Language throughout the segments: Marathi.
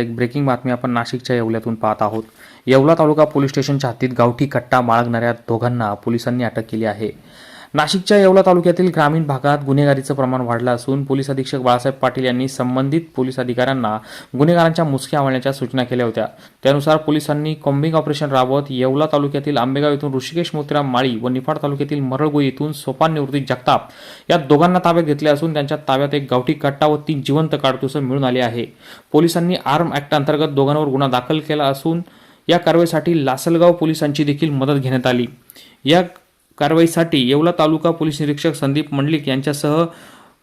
एक ब्रेकिंग बातमी आपण नाशिकच्या येवल्यातून पाहत आहोत. येवला तालुका पोलीस स्टेशनच्या हद्दीत गावठी कट्टा बाळगणाऱ्या दोघांना पोलिसांनी अटक केली आहे. नाशिकच्या येवला तालुक्यातील ग्रामीण भागात गुन्हेगारीचं प्रमाण वाढलं असून पोलीस अधीक्षक बाळासाहेब पाटील यांनी संबंधित पोलीस अधिकाऱ्यांना गुन्हेगारांच्या मुसक्या आवळण्याच्या सूचना केल्या होत्या. त्यानुसार पोलिसांनी कॉम्बिंग ऑपरेशन राबवत येवला तालुक्यातील आंबेगाव येथून ऋषिकेश मोतीराम माळी व निफाड तालुक्यातील मरळगोई येथून सोपान निवृत्ती जगताप या दोघांना ताब्यात घेतले असून त्यांच्या ताब्यात एक गावठी कट्टा व तीन जिवंत काडतुसं मिळून आले आहे. पोलिसांनी आर्म ऍक्ट अंतर्गत दोघांवर गुन्हा दाखल केला असून या कारवाईसाठी लासलगाव पोलिसांची देखील मदत घेण्यात आली. या कारवाईसाठी येवला तालुका पोलीस निरीक्षक संदीप मंडलिक यांच्यासह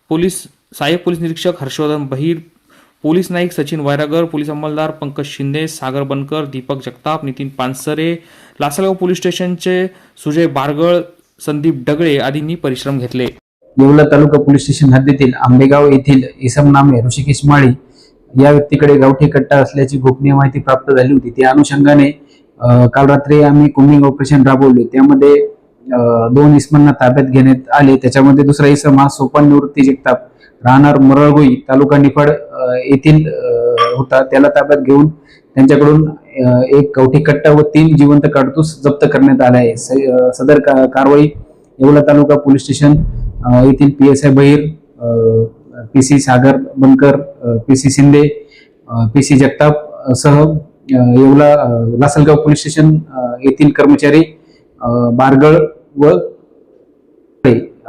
पोलीस सहाय्यक पोलीस निरीक्षक हर्षवर्धन बहिर पोलीस नाईक सचिन वायरागर पोलीस अंमलदार पंकज शिंदे सागर बनकर दीपक जगताप नितीन पानसरे लासलगाव पोलीस स्टेशनचे सुजय बारगळ संदीप डगळे आदींनी परिश्रम घेतले. येवला तालुका पोलीस स्टेशन हद्दीतील आंबेगाव येथील इसम नामे ऋषिकेश माळी या व्यक्तीकडे गावठी कट्टा असल्याची गोपनीय माहिती प्राप्त झाली होती. त्या अनुषंगाने काल रात्री आम्ही कोम्बिंग ऑपरेशन राबवले. त्यामध्ये दोन इसमांना ताब्यात घेण्यात आले. त्याच्यामध्ये दुसरा इसम हा सोपान निवृत्ती जगताप राहणार मरळगोई तालुका निफाड येथील होता. त्याला ताब्यात घेऊन त्यांच्याकडून एक कवठी कट्टा व तीन जिवंत काडतूस जप्त करण्यात आला आहे. स- सदर का- कारवाई येवला तालुका पोलीस स्टेशन येथील P S I Bahir P C Sagar Bankar P C Shinde P C Jagtap सह येवला लासलगाव पोलीस स्टेशन येथील कर्मचारी बारगळ व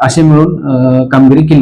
असे मिळून अ, कामगिरी केली.